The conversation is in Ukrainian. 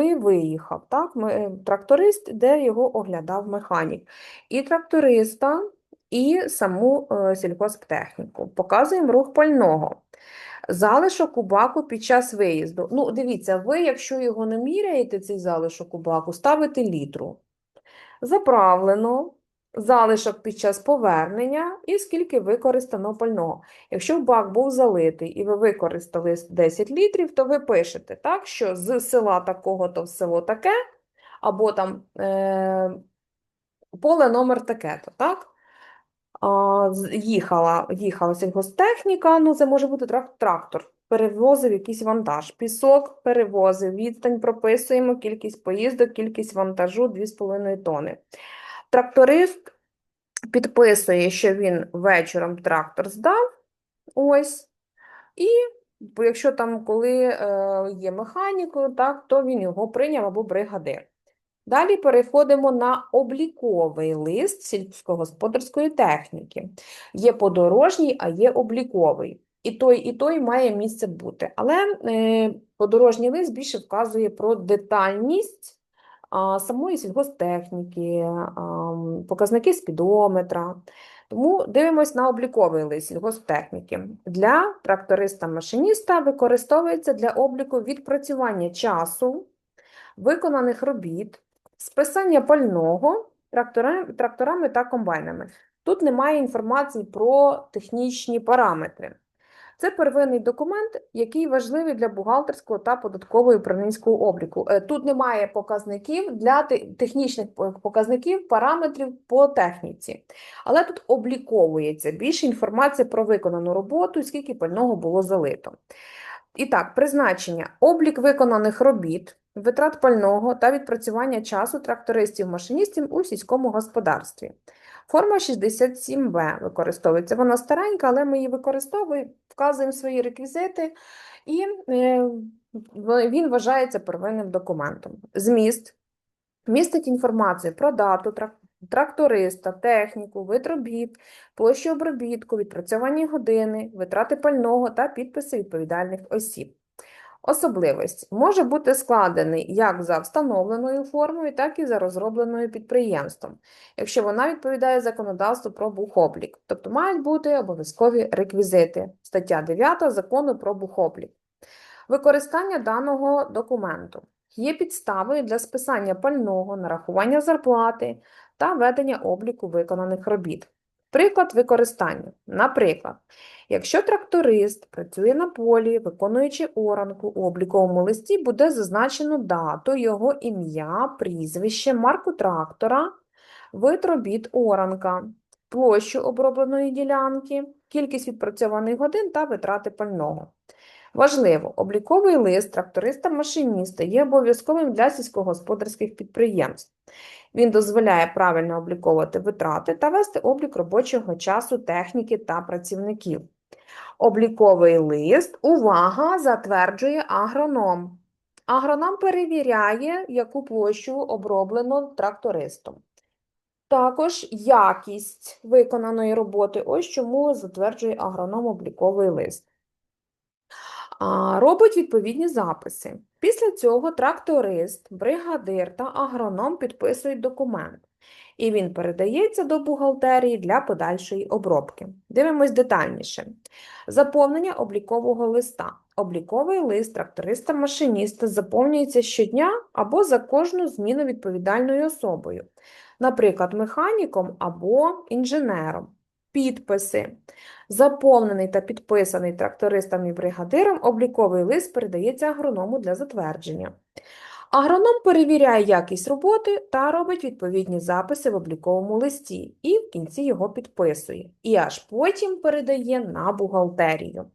коли виїхав, так, е, тракторист, де його оглядав механік. І тракториста, і саму е, сільгосптехніку. Показуємо рух пального. Залишок у баку під час виїзду. Ну, дивіться, ви, якщо його не міряєте, цей залишок у баку, ставите літру. Заправлено, залишок під час повернення і скільки використано пального. Якщо бак був залитий і ви використали 10 літрів, то ви пишете, так, що з села такого-то в село таке, або там е, поле номер таке-то, так? А, їхала, їхала сільгостехніка, ну це може бути трак- трактор, перевозив якийсь вантаж, пісок перевозив, відстань прописуємо, кількість поїздок, кількість вантажу 2,5 тони. Тракторист підписує, що він вечором трактор здав, ось, і якщо там, коли е, є механікою, так, то він його прийняв або бригадир. Далі переходимо на обліковий лист сільськогосподарської техніки. Є подорожній, а є обліковий. І той, і той має місце бути. Але е, подорожній лист більше вказує про детальність самої сільгосптехніки, показники спідометра. Тому дивимось на обліковий лист сільгосптехніки. Для тракториста-машиніста використовується для обліку відпрацювання часу, виконаних робіт, списання пального трактора- тракторами та комбайнами. Тут немає інформації про технічні параметри. Це первинний документ, який важливий для бухгалтерського та податкового управлінського обліку. Е, Тут немає показників для те- технічних показників, параметрів по техніці. Але тут обліковується більше інформація про виконану роботу скільки пального було залито. І так, призначення. Облік виконаних робіт, витрат пального та відпрацювання часу трактористів-машиністів у сільському господарстві. Форма 67Б використовується. Вона старенька, але ми її використовуємо, вказуємо свої реквізити, і е, він вважається первинним документом. Зміст містить інформацію про дату тракториста, техніку, вид робіт, площу обробітку, відпрацьовані години, витрати пального та підписи відповідальних осіб. Особливість може бути складений як за встановленою формою, так і за розробленою підприємством, якщо вона відповідає законодавству про бухоблік, тобто мають бути обов'язкові реквізити. Стаття 9 Закону про бухоблік. Використання даного документу є підставою для списання пального, нарахування зарплати та ведення обліку виконаних робіт. Приклад використання. Наприклад, якщо тракторист працює на полі, виконуючи оранку, у обліковому листі буде зазначено дату, його ім'я, прізвище, марку трактора, вид робіт оранка, площу обробленої ділянки, кількість відпрацьованих годин та витрати пального. Важливо, обліковий лист тракториста-машиніста є обов'язковим для сільськогосподарських підприємств. Він дозволяє правильно обліковувати витрати та вести облік робочого часу техніки та працівників. Обліковий лист, увага, затверджує агроном. Агроном перевіряє, яку площу оброблено трактористом. Також якість виконаної роботи. Ось чому затверджує агроном обліковий лист. Робить відповідні записи. Після цього тракторист, бригадир та агроном підписують документ. І він передається до бухгалтерії для подальшої обробки. Дивимось детальніше. Заповнення облікового листа. Обліковий лист тракториста-машиніста заповнюється щодня або за кожну зміну відповідальною особою, наприклад, механіком або інженером. Підписи. Заповнений та підписаний трактористом і бригадиром, обліковий лист передається агроному для затвердження. Агроном перевіряє якість роботи та робить відповідні записи в обліковому листі і в кінці його підписує. І аж потім передає на бухгалтерію.